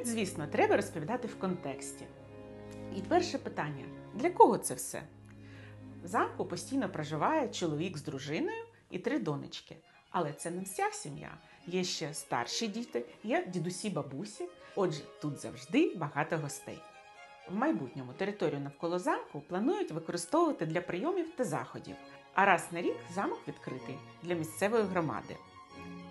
Проєкт, звісно, треба розповідати в контексті. І перше питання: для кого це все? В замку постійно проживає чоловік з дружиною і три донечки. Але це не вся сім'я. Є ще старші діти, є дідусі бабусі. Отже, тут завжди багато гостей. В майбутньому територію навколо замку планують використовувати для прийомів та заходів, а раз на рік замок відкритий для місцевої громади.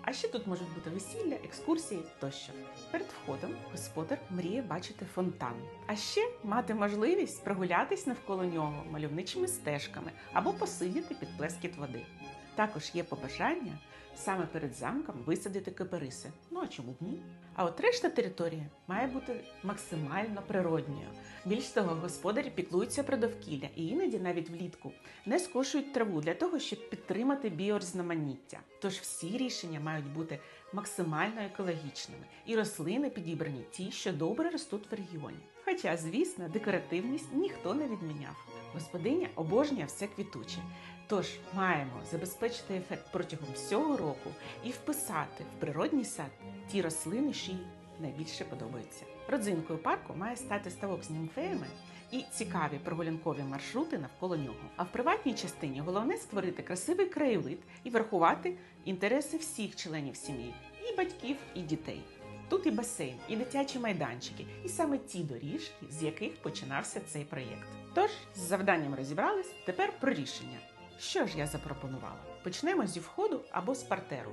А ще тут можуть бути весілля, екскурсії тощо. Перед входом господар мріє бачити фонтан, а ще мати можливість прогулятись навколо нього мальовничими стежками або посидіти під плескіт води. Також є побажання саме перед замком висадити кипариси. Ну а чому б ні? А от решта території має бути максимально природньою. Більш того, господарі піклуються про довкілля і іноді навіть влітку не скошують траву для того, щоб підтримати біорізноманіття. Тож всі рішення мають бути максимально екологічними, і рослини підібрані ті, що добре ростуть в регіоні. Хоча, звісно, декоративність ніхто не відміняв. Господиня обожнює все квітуче. Тож маємо забезпечити ефект протягом всього року і вписати в природній сад ті рослини, що їй найбільше подобаються. Родзинкою парку має стати ставок з німфеями і цікаві прогулянкові маршрути навколо нього. А в приватній частині головне створити красивий краєвид і врахувати інтереси всіх членів сім'ї, і батьків, і дітей. Тут і басейн, і дитячі майданчики, і саме ті доріжки, з яких починався цей проєкт. Тож з завданням розібрались, тепер про рішення. Що ж я запропонувала? Почнемо зі входу або з партеру.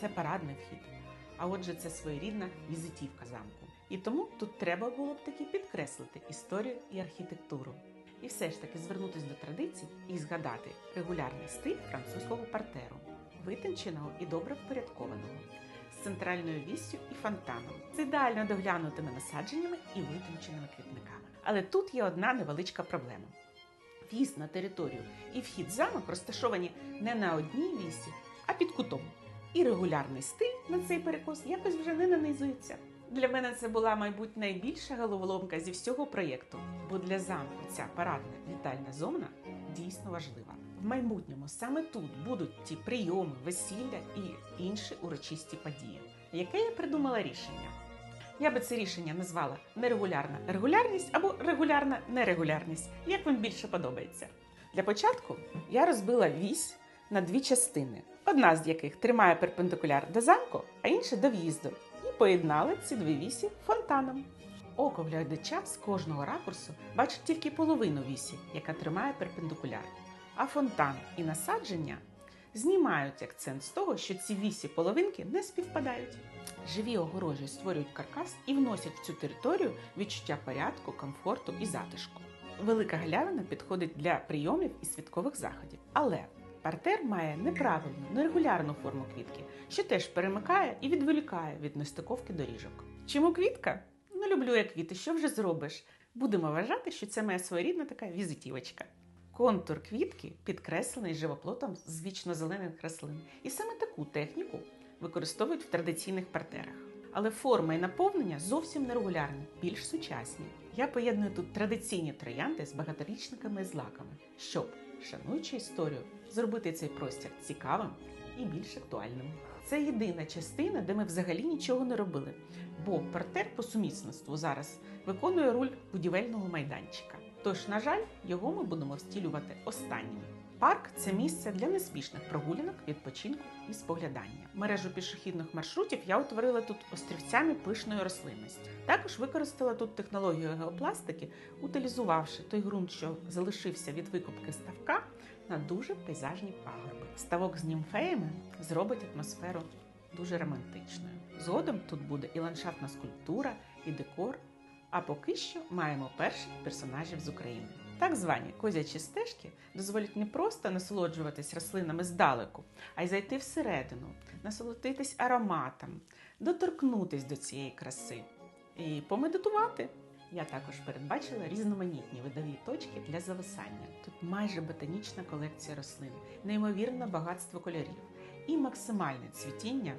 Це парадний вхід. А отже, це своєрідна візитівка замку. І тому тут треба було б таки підкреслити історію і архітектуру. І все ж таки звернутися до традицій і згадати регулярний стиль французького партеру, витонченого і добре впорядкованого, центральною віссю і фонтаном, з ідеально доглянутими насадженнями і витонченими квітниками. Але тут є одна невеличка проблема. В'їзд на територію і вхід замок розташовані не на одній вісі, а під кутом. І регулярний стиль на цей перекос якось вже не нанизується. Для мене це була, мабуть, найбільша головоломка зі всього проєкту, бо для замку ця парадна вітальна зона дійсно важлива. В майбутньому саме тут будуть ті прийоми, весілля і інші урочисті події. Яке я придумала рішення? Я би це рішення назвала нерегулярна регулярність або регулярна нерегулярність, як вам більше подобається. Для початку я розбила вісь на дві частини, одна з яких тримає перпендикуляр до замку, а інша до в'їзду, і поєднала ці дві вісі фонтаном. Око глядача з кожного ракурсу бачить тільки половину вісі, яка тримає перпендикуляр, а фонтан і насадження знімають акцент з того, що ці вісі половинки не співпадають. Живі огорожі створюють каркас і вносять в цю територію відчуття порядку, комфорту і затишку. Велика галявина підходить для прийомів і святкових заходів. Але партер має неправильну, нерегулярну форму квітки, що теж перемикає і відволікає від нестиковки доріжок. Чому квітка? Не люблю я квіти, що вже зробиш? Будемо вважати, що це моя своєрідна така візитівочка. Контур квітки підкреслений живоплотом з вічно-зелених рослин. І саме таку техніку використовують в традиційних партерах. Але форма і наповнення зовсім нерегулярні, більш сучасні. Я поєдную тут традиційні троянди з багаторічниками і злаками, щоб, шануючи історію, зробити цей простір цікавим і більш актуальним. Це єдина частина, де ми взагалі нічого не робили, бо партер по сумісництву зараз виконує роль будівельного майданчика. Тож, на жаль, його ми будемо встілювати останнім. Парк це місце для неспішних прогулянок, відпочинку і споглядання. Мережу пішохідних маршрутів я утворила тут острівцями пишної рослинності. Також використала тут технологію геопластики, утилізувавши той ґрунт, що залишився від викупки ставка, на дуже пейзажні пагорби. Ставок з німфеями зробить атмосферу дуже романтичною. Згодом тут буде і ландшафтна скульптура, і декор. А поки що маємо перших персонажів з України. Так звані козячі стежки дозволять не просто насолоджуватись рослинами здалеку, а й зайти всередину, насолодитись ароматом, доторкнутись до цієї краси і помедитувати. Я також передбачила різноманітні видові точки для зависання. Тут майже ботанічна колекція рослин, неймовірне багатство кольорів і максимальне цвітіння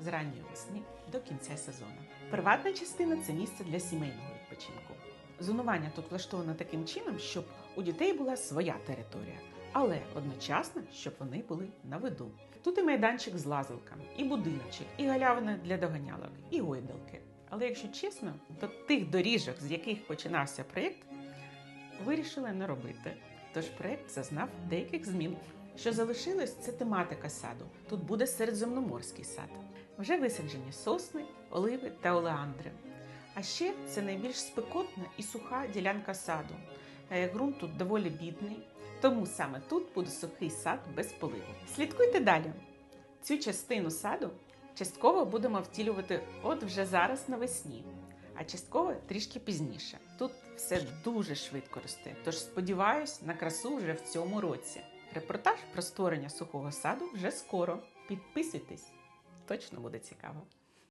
з ранньої весни до кінця сезону. Приватна частина це місце для сімейного відпочинку. Зонування тут влаштовано таким чином, щоб у дітей була своя територія, але одночасно, щоб вони були на виду. Тут і майданчик з лазилками, і будиночок, і галявина для доганялок, і гойдалки. Але якщо чесно, то тих доріжок, з яких починався проєкт, вирішили не робити. Тож проєкт зазнав деяких змін. Що залишилось, це тематика саду. Тут буде середземноморський сад. Вже висаджені сосни, оливи та олеандри. А ще це найбільш спекотна і суха ділянка саду. Е, Ґрунт тут доволі бідний, тому саме тут буде сухий сад без поливу. Слідкуйте далі. Цю частину саду частково будемо втілювати от вже зараз навесні, а частково трішки пізніше. Тут все дуже швидко росте, тож сподіваюсь на красу вже в цьому році. Репортаж про створення сухого саду вже скоро. Підписуйтесь, точно буде цікаво.